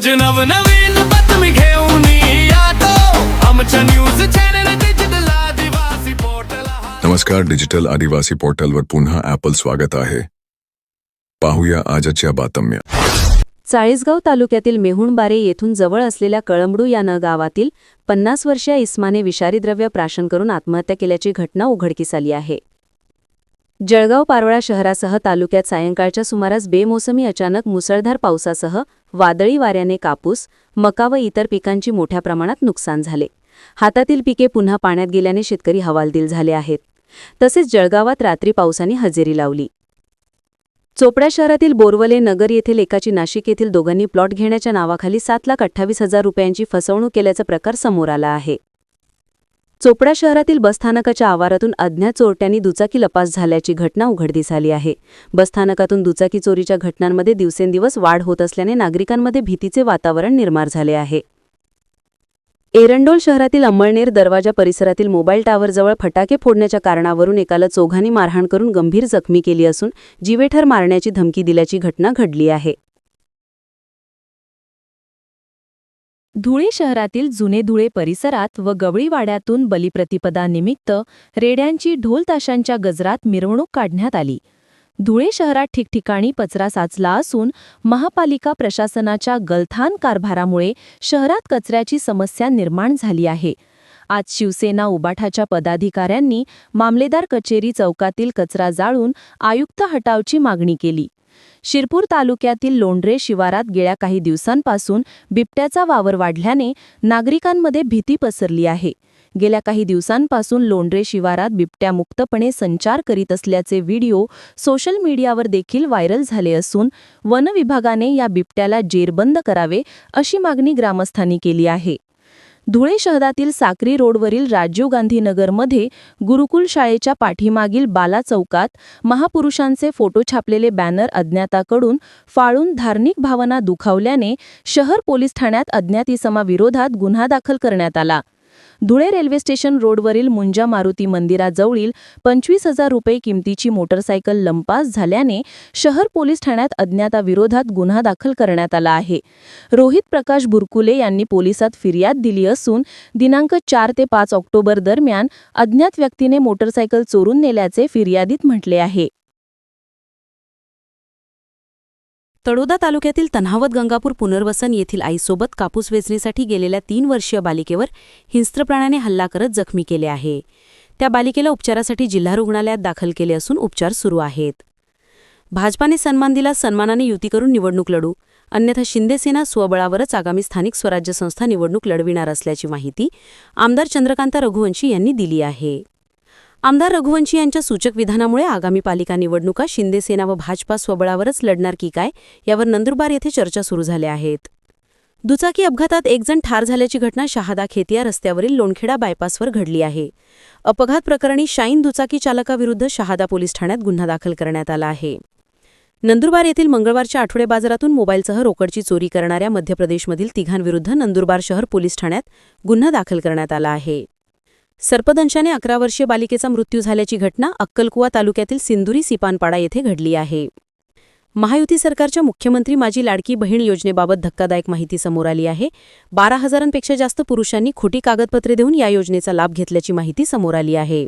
रोज नवनवीन बातमी घेऊन येतो. आमच्या news channel digital Adivasi portal नमस्कार डिजिटल आदिवासी पोर्टलवर पुन्हा ॲपल स्वागत आहे. पाहूया आजच्या बातम्या. चाळीसगाव तालुक्यातील मेहुणबारे येथून जवळ असलेल्या कळंबडू या न गावातील पन्नास वर्षीय इस्माने विषारी द्रव्य प्राशन करून आत्महत्या केल्याची घटना उघडकीस आली आहे. जळगाव पारोळा शहरासह तालुक्यात सायंकाळच्या सुमारास बेमोसमी अचानक मुसळधार पावसासह वादळी वाऱ्याने कापूस मका व इतर पिकांची मोठ्या प्रमाणात नुकसान झाले. हातातील पिके पुन्हा पाण्यात गेल्याने शेतकरी हवालदिल झाले आहेत. तसेच जळगावात रात्री पावसाने हजेरी लावली. चोपडा शहरातील बोरवले नगर येथील एकाची नाशिक येथील दोघांनी प्लॉट घेण्याच्या नावाखाली सात लाख अठ्ठावीस हजार रुपयांची फसवणूक केल्याचा प्रकार समोर आला आहे. चोपडा शहरातील बसस्थानकाच्या आवारातून अज्ञात चोरट्यांनी दुचाकी लपास झाल्याची घटना उघडकीस आली आहे. बसस्थानकातून दुचाकी चोरीच्या घटनांमध्ये दिवसेंदिवस वाढ होत असल्याने नागरिकांमध्ये भीतीचे वातावरण निर्माण झाले आहे. एरंडोल शहरातील अंमळनेर दरवाजा परिसरातील मोबाईल टावरजवळ फटाके फोडण्याच्या कारणावरून एकाला चोघांनी मारहाण करून गंभीर जखमी केली असून जीवेठर मारण्याची धमकी दिल्याची घटना घडली आहे. धुळे शहरातील जुने धुळे परिसरात व गवळीवाड्यातून बलिप्रतिपदानिमित्त रेड्यांची ढोलताशांच्या गजरात मिरवणूक काढण्यात आली. धुळे शहरात ठिकठिकाणी पचरा साचला असून महापालिका प्रशासनाच्या गलथान कारभारामुळे शहरात कचऱ्याची समस्या निर्माण झाली आहे. आज शिवसेना उबाठाच्या पदाधिकाऱ्यांनी मामलेदार कचेरी चौकातील कचरा जाळून आयुक्त हटावची मागणी केली. शिरपूर तालुक्यातील लोंढरे शिवारात गेल्या काही दिवसांपासून बिबट्याचा वावर वाढल्याने नागरिकांमध्ये भीती पसरली आहे. गेल्या काही दिवसांपासून लोंढरे शिवारात बिबट्या मुक्तपणे संचार करीत असल्याचे व्हिडिओ सोशल मीडियावर देखील व्हायरल झाले असून वन विभागाने या बिबट्याला जेरबंद करावे अशी मागणी ग्रामस्थांनी केली आहे. धुळे शहरातील साक्री रोडवरील राजीव गांधी नगरमध्ये गुरुकुल शाळेच्या पाठीमागील बाला चौकात महापुरुषांचे फोटो छापलेले बॅनर अज्ञाताकडून फाळून धार्मिक भावना दुखावल्याने शहर पोलीस ठाण्यात अज्ञातीसमाविरोधात गुन्हा दाखल करण्यात आला. धुळे रेल्वे स्टेशन रोडवरील मुंजा मारुती मंदिराजवळील पंचवीस हजार रुपये किमतीची मोटरसायकल लंपास झाल्याने शहर पोलीस ठाण्यात अज्ञाताविरोधात गुन्हा दाखल करण्यात आला आहे. रोहित प्रकाश बुरकुले यांनी पोलिसात फिर्याद दिली असून दिनांक चार ते पाच ऑक्टोबर दरम्यान अज्ञात व्यक्तीने मोटरसायकल चोरून नेल्याचे फिर्यादीत म्हटले आहे. तळोदा तालुक्यातील तन्हावत गंगापूर पुनर्वसन येथील आईसोबत कापूस वेचणीसाठी गेलेल्या तीन वर्षीय बालिकेवर हिंस्त्रप्राण्याने हल्ला करत जखमी केले आहे. त्या बालिकेला उपचारासाठी जिल्हा रुग्णालयात दाखल केले असून उपचार सुरू आहेत. भाजपाने सन्मान दिला सन्मानाने युती करून निवडणूक लढू. अन्यथा शिंदेसेना स्वबळावरच आगामी स्थानिक स्वराज्य संस्था निवडणूक लढविणार असल्याची माहिती आमदार चंद्रकांत रघुवंशी यांनी दिली आहे. आमदार रघुवंशी यांच्या सूचक विधानामुळे आगामी पालिका निवडणुका शिंदेसेना व भाजपा स्वबळावरच लढणार की काय यावर नंदुरबार येथे चर्चा सुरू झाल्या आहेत. दुचाकी अपघातात एकजण ठार झाल्याची घटना शहादा खेतिया रस्त्यावरील लोणखेडा बायपासवर घडली आहे. अपघात प्रकरणी शाईन दुचाकी चालकाविरुद्ध शहादा पोलीस ठाण्यात गुन्हा दाखल करण्यात आला आहे. नंदुरबार येथील मंगळवारच्या आठवडे बाजारातून मोबाईलसह रोकडची चोरी करणाऱ्या मध्य प्रदेशमधील तिघांविरुद्ध नंदुरबार शहर पोलीस ठाण्यात गुन्हा दाखल करण्यात आला आहे. सर्पदंशाने अकरा वर्षीय बालिकेचा मृत्यू झाल्याची घटना अक्कलकुवा तालुक्यातील सिंदुरी सिपानपाडा येथे घडली आहे. महायुती सरकारच्या मुख्यमंत्री माझी लाडकी बहीण योजनेबाबत धक्कादायक माहिती समोर आली आहे. बारा हजारांपेक्षा जास्त पुरुषांनी खोटी कागदपत्रे देऊन या योजनेचा लाभ घेतल्याची माहिती समोर आली आहे.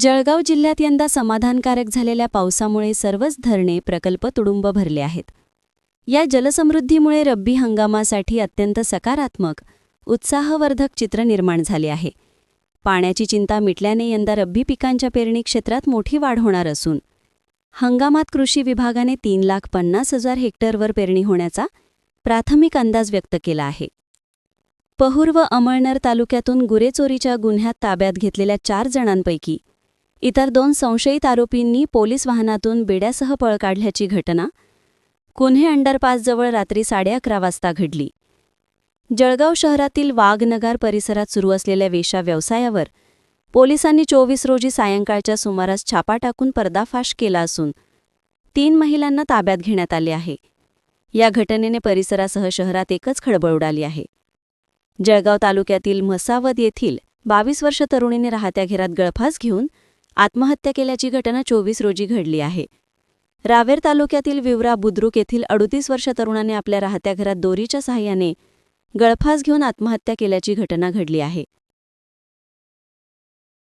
जळगाव जिल्ह्यात यंदा समाधानकारक झालेल्या पावसामुळे सर्वच धरणे प्रकल्प तुडुंब भरले आहेत. या जलसमृद्धीमुळे रब्बी हंगामासाठी अत्यंत सकारात्मक उत्साहवर्धक चित्र निर्माण झाले आहे. पाण्याची चिंता मिटल्याने यंदा रब्बी पिकांच्या पेरणी क्षेत्रात मोठी वाढ होणार असून हंगामात कृषी विभागाने तीन लाख पन्नास हजार हेक्टरवर पेरणी होण्याचा प्राथमिक अंदाज व्यक्त केला आहे. पहूर व अमळनेर तालुक्यातून गुरेचोरीच्या गुन्ह्यात ताब्यात घेतलेल्या चार जणांपैकी इतर दोन संशयित आरोपींनी पोलीस वाहनातून बेड्यासह पळ काढल्याची घटना कुन्हे अंडरपासजवळ रात्री साडे अकरा वाजता घडली. जळगाव शहरातील वाघनगार परिसरात सुरू असलेल्या वेशा व्यवसायावर पोलिसांनी चोवीस रोजी सायंकाळच्या सुमारास छापा टाकून पर्दाफाश केला असून तीन महिलांना ताब्यात घेण्यात आले आहे. या घटनेने परिसरासह शहरात एकच खळबळ उडाली आहे. जळगाव तालुक्यातील म्हसावद येथील बावीस वर्ष तरुणीने राहत्या घरात गळफास घेऊन आत्महत्या केल्याची घटना चोवीस रोजी घडली आहे. रावेर तालुक्यातील विवरा बुद्रुक येथील अडुतीस वर्ष तरुणाने आपल्या राहत्या घरात दोरीच्या सहाय्याने गळफास घेऊन आत्महत्या केल्याची घटना घडली आहे.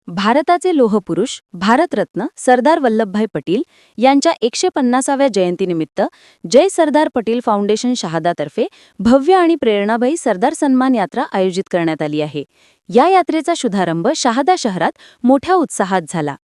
भारताचे लोहपुरुष भारतरत्न सरदार वल्लभभाई पटेल यांच्या एकशे पन्नासाव्या जयंतीनिमित्त जय सरदार पटेल फाउंडेशन शहादातर्फे भव्य आणि प्रेरणाबाई सरदार सन्मान यात्रा आयोजित करण्यात आली आहे. या यात्रेचा शुभारंभ शहादा शहरात मोठ्या उत्साहात झाला.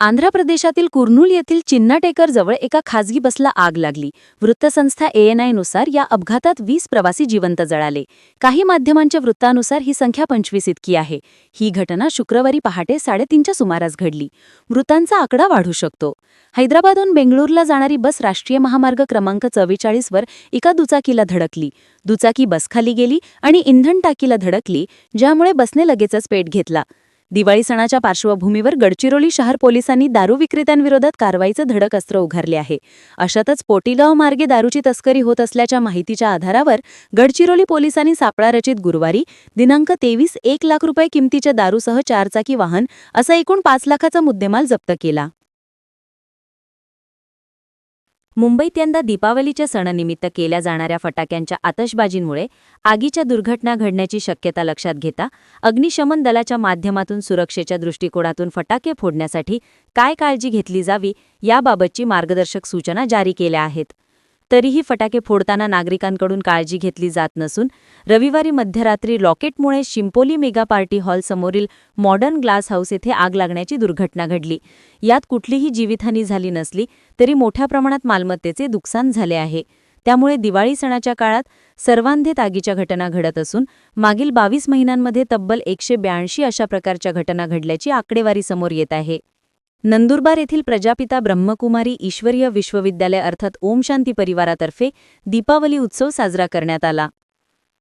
आंध्र प्रदेशातील कुर्नूल येथील चिन्नाटेकर जवळ एका खाजगी बसला आग लागली. वृत्तसंस्था एएनआयनुसार या अपघातात वीस प्रवासी जिवंत जळाले. काही माध्यमांच्या वृत्तानुसार ही संख्या पंचवीस इतकी आहे. ही घटना शुक्रवारी पहाटे साडेतीनच्या सुमारास घडली. मृतांचा आकडा वाढू शकतो. हैदराबादहून बेंगळूरला जाणारी बस राष्ट्रीय महामार्ग क्रमांक चव्वेचाळीसवर एका दुचाकीला धडकली. दुचाकी बसखाली गेली आणि इंधन टाकीला धडकली ज्यामुळे बसने लगेचच पेट घेतला. दिवाळी सणाच्या पार्श्वभूमीवर गडचिरोली शहर पोलिसांनी दारू विक्रेत्यांविरोधात कारवाईचं धडक अस्त्र उघारले आहे. अशातच पोटीगाव मार्गे दारूची तस्करी होत असल्याच्या माहितीच्या आधारावर गडचिरोली पोलिसांनी सापळा रचित गुरुवारी दिनांक तेवीस एक लाख रुपये किमतीच्या दारूसह चारचाकी वाहन असा एकूण पाच लाखाचा मुद्देमाल जप्त केला. मुंबईत यंदा दीपावलीच्या सणानिमित्त केल्या जाणाऱ्या फटाक्यांच्या आतषबाजींमुळे आगीच्या दुर्घटना घडण्याची शक्यता लक्षात घेता अग्निशमन दलाच्या माध्यमातून सुरक्षेच्या दृष्टिकोनातून फटाके फोडण्यासाठी काय काळजी घेतली जावी याबाबतची मार्गदर्शक सूचना जारी केल्या आहेत. तरीही फटाके फोडताना नागरिकांकडून काळजी घेतली जात नसून रविवारी मध्यरात्री रॉकेटमुळे शिंपोली मेगा पार्टी हॉल समोरील मॉडर्न ग्लास हाऊस येथे आग लागण्याची दुर्घटना घडली. यात कुठलीही जीवितहानी झाली नसली तरी मोठ्या प्रमाणात मालमत्तेचे नुकसान झाले आहे. त्यामुळे दिवाळी सणाच्या काळात सर्वांधित आगीच्या घटना घडत असून मागील बावीस महिन्यांमध्ये तब्बल एकशे ब्याऐंशी अशा प्रकारच्या घटना घडल्याची आकडेवारी समोर येत आहे. नंदुरबार येथील प्रजापिता ब्रह्मकुमारी ईश्वरीय विश्वविद्यालय अर्थात ओम शांती परिवारातर्फे दीपावली उत्सव साजरा करण्यात आला.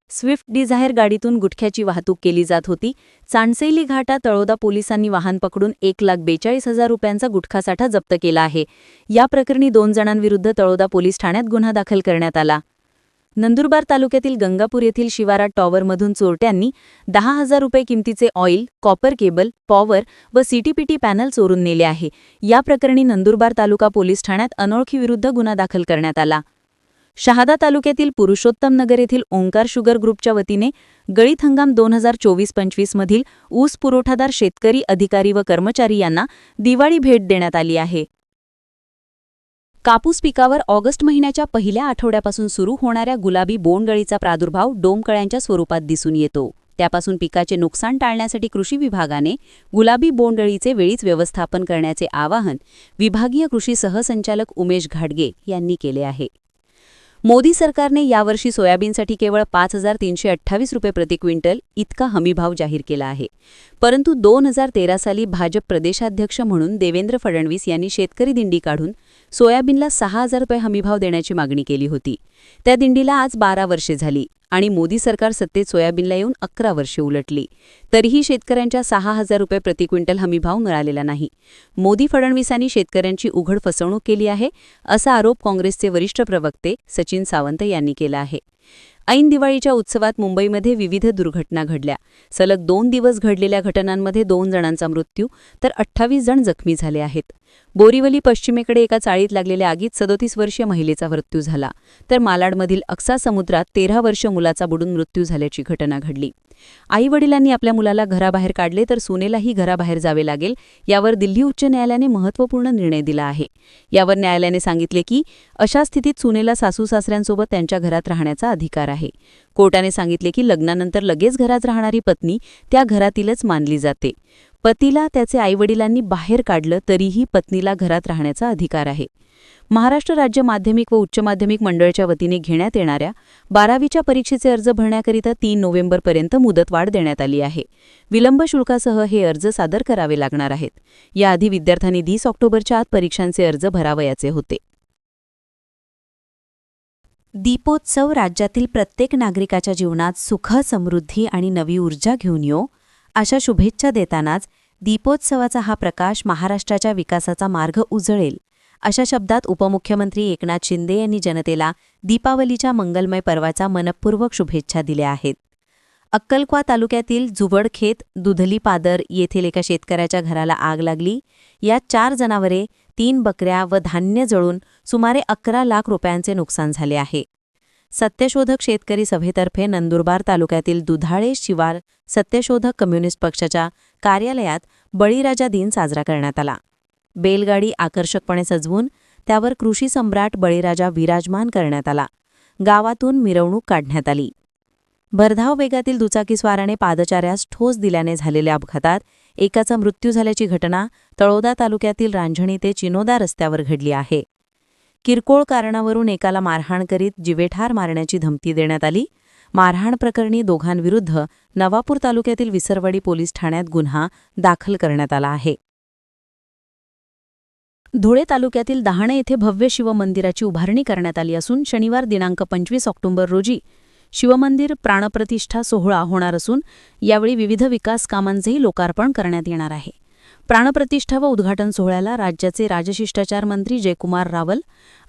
स्विफ्ट डिझायर गाडीतून गुटख्याची वाहतूक केली जात होती. चांडसैली घाटा तळोदा पोलिसांनी वाहन पकडून एक लाख बेचाळीस हजार रुपयांचा गुटखासाठा जप्त केला आहे. या प्रकरणी दोन जणांविरुद्ध तळोदा पोलीस ठाण्यात गुन्हा दाखल करण्यात आला. नंदुरबार तालुक्यातील गंगापूर येथील शिवारा टॉवरमधून चोरट्यांनी दहा हजार रुपये किमतीचे ऑइल कॉपर केबल पॉवर व सीटीपीटी पॅनल चोरून नेले आहे. या प्रकरणी नंदुरबार तालुका पोलीस ठाण्यात अनोळखीविरुद्ध गुन्हा दाखल करण्यात आला. शहादा तालुक्यातील पुरुषोत्तम नगर येथील ओंकार शुगर ग्रुपच्या वतीने गळीत हंगाम दोन हजार चोवीस पंचवीसमधील ऊस पुरवठादार शेतकरी अधिकारी व कर्मचारी यांना दिवाळी भेट देण्यात आली आहे. कापूस पिकावर ऑगस्ट महिन्याच्या पहिल्या आठवड्यापासून सुरू होणाऱ्या गुलाबी बोंडगळीचा प्रादुर्भाव डोमकळ्यांच्या स्वरूपात दिसून येतो. त्यापासून पिकाचे नुकसान टाळण्यासाठी कृषी विभागाने गुलाबी बोंडअळीचे वेळीच व्यवस्थापन करण्याचे आवाहन विभागीय कृषी सहसंचालक उमेश घाडगे यांनी केले आहे. मोदी सरकारने यावर्षी सोयाबीनसाठी केवळ पाच हजार तीनशे अठ्ठावीस रुपये प्रति क्विंटल इतका हमीभाव जाहीर केला आहे. परंतु दोन हजार तेरा साली भाजप प्रदेशाध्यक्ष म्हणून देवेंद्र फडणवीस यांनी शेतकरी दिंडी काढून सोयाबीनला सहा हजार रुपये हमीभाव देण्याची मागणी केली होती. त्या दिंडीला आज बारा वर्षे झाली. आणि मोदी सरकार सत्तेत सोयाबीनला येऊन अकरा वर्षे उलटली. तरीही शेतकऱ्यांच्या सहा हजार रुपये प्रति क्विंटल हमीभाव मिळालेला नाही. मोदी फडणवीसांनी शेतकऱ्यांची उघड फसवणूक केली आहे असा आरोप काँग्रेसचे वरिष्ठ प्रवक्ते सचिन सावंत यांनी केला आहे. ऐन दिवाळीच्या उत्सवात मुंबईमध्ये विविध दुर्घटना घडल्या. सलग दोन दिवस घडलेल्या घटनांमध्ये दोन जणांचा मृत्यू तर अठ्ठावीस जण जखमी झाले आहेत. बोरीवली पश्चिमेकडे एका चाळीत लागलेल्या आगीत सदोतीस वर्षीय महिलेचा मृत्यू झाला. तर मालाडमधील अक्सा समुद्रात तेरा वर्ष मुलाचा बुडून मृत्यू झाल्याची घटना घडली. आईवडिलांनी आपल्या मुलाला घराबाहेर काढले तर सुनेलाही घराबाहेर जावे लागेल यावर दिल्ली उच्च न्यायालयाने महत्त्वपूर्ण निर्णय दिला आहे. यावर न्यायालयाने सांगितले की अशा स्थितीत सुनेला सासू सासऱ्यांसोबत त्यांच्या घरात राहण्याचा अधिकार आहे. कोर्टाने सांगितले की लग्नानंतर लगेच घरात राहणारी पत्नी त्या घरातीलच मानली जाते. पतीला त्याचे आईवडिलांनी बाहेर काढलं तरीही पत्नीला घरात राहण्याचा अधिकार आहे. महाराष्ट्र राज्य माध्यमिक व उच्च माध्यमिक मंडळच्या वतीने घेण्यात येणाऱ्या बारावीच्या परीक्षेचे अर्ज भरण्याकरिता तीन नोव्हेंबरपर्यंत मुदतवाढ देण्यात आली आहे. विलंब शुल्कासह हे अर्ज सादर करावे लागणार आहेत. याआधी विद्यार्थ्यांनी वीस ऑक्टोबरच्या आत परीक्षांचे अर्ज भरावयाचे होते. दीपोत्सव राज्यातील प्रत्येक नागरिकाच्या जीवनात सुख समृद्धी आणि नवी ऊर्जा घेऊन येऊ अशा शुभेच्छा देतानाच दीपोत्सवाचा हा प्रकाश महाराष्ट्राच्या विकासाचा मार्ग उजळेल. अशा शब्दात उपमुख्यमंत्री एकनाथ शिंदे यांनी जनतेला दीपावलीच्या मंगलमय पर्वाचा मनपूर्वक शुभेच्छा दिल्या आहेत. अक्कलक्वा तालुक्यातील जुवडखेत दुधली पादर येथील एका शेतकऱ्याच्या घराला आग लागली. यात चार जनावरे तीन बकऱ्या व धान्य जळून सुमारे अकरा लाख रुपयांचे नुकसान झाले आहे. सत्यशोधक शेतकरी सभेतर्फे नंदुरबार तालुक्यातील दुधाळे शिवार सत्यशोधक कम्युनिस्ट पक्षाच्या कार्यालयात बळीराजा दिन साजरा करण्यात आला. बेलगाडी आकर्षकपणे सजवून त्यावर कृषी सम्राट बळीराजा विराजमान करण्यात आला. गावातून मिरवणूक काढण्यात आली. भरधाव वेगातील दुचाकीस्वाराने पादचाऱ्यास ठोस दिल्याने झालेल्या अपघातात एकाचा मृत्यू झाल्याची घटना तळोदा तालुक्यातील रांझणी ते चिनोदा रस्त्यावर घडली आहे. किरकोळ कारणावरून एकाला मारहाण करीत जिवेठार मारण्याची धमकी देण्यात आली. मारहाण प्रकरणी दोघांविरुद्ध नवापूर तालुक्यातील विसरवाडी पोलीस ठाण्यात गुन्हा दाखल करण्यात आला आहे. धुळे तालुक्यातील दहाणे येथे भव्य शिवमंदिराची उभारणी करण्यात आली असून शनिवार दिनांक पंचवीस ऑक्टोबर रोजी शिवमंदिर प्राणप्रतिष्ठा सोहळा होणार असून यावेळी विविध विकास कामांचेही लोकार्पण करण्यात येणार आहे. प्राणप्रतिष्ठा व उद्घाटन सोहळ्याला राज्याचे राजशिष्टाचार मंत्री जयकुमार रावल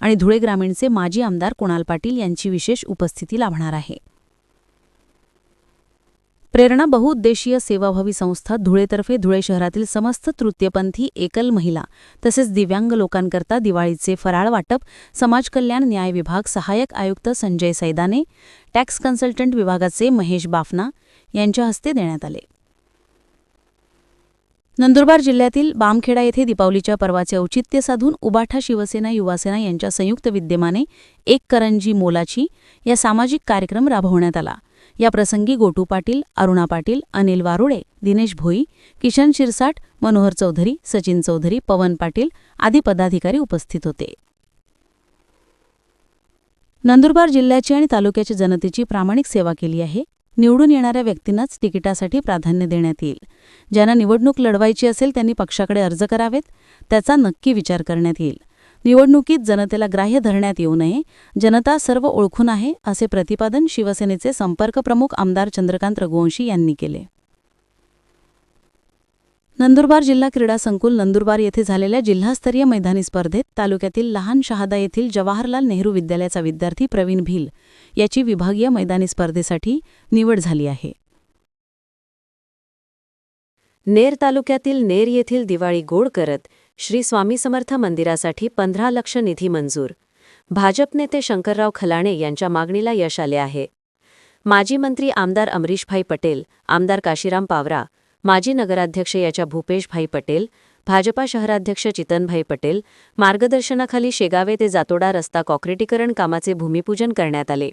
आणि धुळे ग्रामीणचे माजी आमदार कुणाल पाटील यांची विशेष उपस्थिती लाभणार आहे. प्रेरणा बहुउद्देशीय सेवाभावी संस्था धुळेतर्फे धुळे शहरातील समस्त तृतीयपंथी एकल महिला तसेच दिव्यांग लोकांकरता दिवाळीचे फराळ वाटप समाज कल्याण न्याय विभाग सहाय्यक आयुक्त संजय सैदाने टॅक्स कन्सल्टंट विभागाचे महेश बाफना यांच्या हस्ते देण्यात आले. नंदुरबार जिल्ह्यातील बामखेडा येथे दीपावलीच्या पर्वाचे औचित्य साधून उबाठा शिवसेना युवासेना यांच्या संयुक्त विद्यमाने एक करंजी मोलाची या सामाजिक कार्यक्रम राबवण्यात आला. या प्रसंगी गोटू पाटील अरुणा पाटील अनिल वारुळे दिनेश भोई किशन शिरसाट मनोहर चौधरी सचिन चौधरी पवन पाटील आदी पदाधिकारी उपस्थित होते. नंदुरबार जिल्ह्याची आणि तालुक्याच्या जनतेची प्रामाणिक सेवा केली आहे. निवडून येणाऱ्या व्यक्तींनाच तिकिटासाठी प्राधान्य देण्यात येईल. ज्यांना निवडणूक लढवायची असेल त्यांनी पक्षाकडे अर्ज करावेत. त्याचा नक्की विचार करण्यात येईल. निवडणुकीत जनतेला ग्राह्य धरण्यात येऊ नये. जनता सर्व ओळखून आहे असे प्रतिपादन शिवसेनेचे संपर्क प्रमुख आमदार चंद्रकांत रघुवंशी यांनी केले. नंदुरबार जिल्हा क्रीडा संकुल नंदुरबार येथे झालेल्या जिल्हास्तरीय मैदानी स्पर्धेत तालुक्यातील लहान शहादा येथील जवाहरलाल नेहरू विद्यालयाचा विद्यार्थी प्रवीण भिल याची विभागीय मैदानी स्पर्धेसाठी निवड झाली आहे. नेर तालुक्यातील नेर येथील दिवाळी गोड करत श्री स्वामी समर्थ मंदिरासाठी पंधरा लक्ष निधी मंजूर. भाजप नेते शंकरराव खलाणे यांच्या मागणीला यश आले आहे. माजी मंत्री आमदार अमरीशभाई पटेल आमदार काशीराम पावरा माजी नगराध्यक्ष याच्या भूपेशभाई पटेल भाजपा शहराध्यक्ष चितनभाई पटेल मार्गदर्शनाखाली शेगावे ते जातोडा रस्ता कॉक्रिटीकरण कामाचे भूमिपूजन करण्यात आले.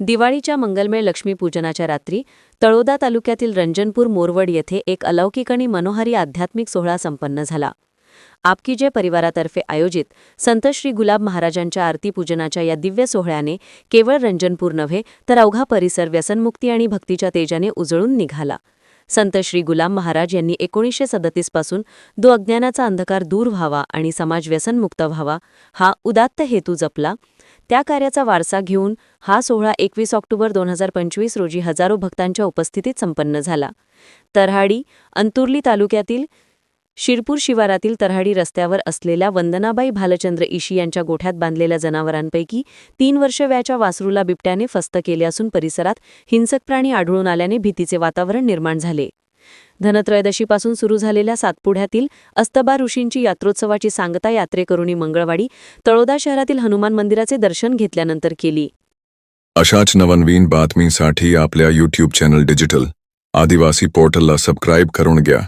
दिवाळीच्या मंगलमय लक्ष्मीपूजनाच्या रात्री तळोदा तालुक्यातील रंजनपूर मोरवड येथे एक अलौकिक आणि मनोहारी आध्यात्मिक सोहळा संपन्न झाला. आपकी जय परिवारातर्फे आयोजित संत श्री गुलाब महाराजांच्या आरती पूजनाच्या या दिव्य सोहळ्याने केवळ रंजनपूर नव्हे तर अवघा परिसर व्यसनमुक्ती आणि भक्तीच्या तेजाने उजळून निघाला. संत श्री गुलाम महाराज यांनी एकोणीसशे सदतीसपासून दो अज्ञानाचा अंधकार दूर व्हावा आणि समाज व्यसनमुक्त व्हावा हा उदात्त हेतू जपला. त्या कार्याचा वारसा घेऊन हा सोहळा एकवीस ऑक्टोबर दोन हजार पंचवीस रोजी हजारो भक्तांच्या उपस्थितीत संपन्न झाला. तरहाडी अंतुर्ली तालुक्यातील शिरपूर शिवारातील तरहाडी रस्त्यावर असलेल्या वंदनाबाई भालचंद्र इशी यांच्या गोठ्यात बांधलेल्या जनावरांपैकी तीन वर्ष वयाच्या वासरूला बिबट्याने फस्त केले असून परिसरात हिंसक प्राणी आढळून आल्याने भीतीचे वातावरण निर्माण झाले. धनत्रयोदशीपासून सुरू झालेल्या सातपुड्यातील अस्तबा ऋषींची यात्रोत्सवाची सांगता यात्रेकरूंनी मंगळवाडी तळोदा शहरातील हनुमान मंदिराचे दर्शन घेतल्यानंतर केली. अशाच नवनवीन बातमीसाठी आपल्या यूट्यूब चॅनल डिजिटल आदिवासी पोर्टलला सबस्क्राईब करून घ्या.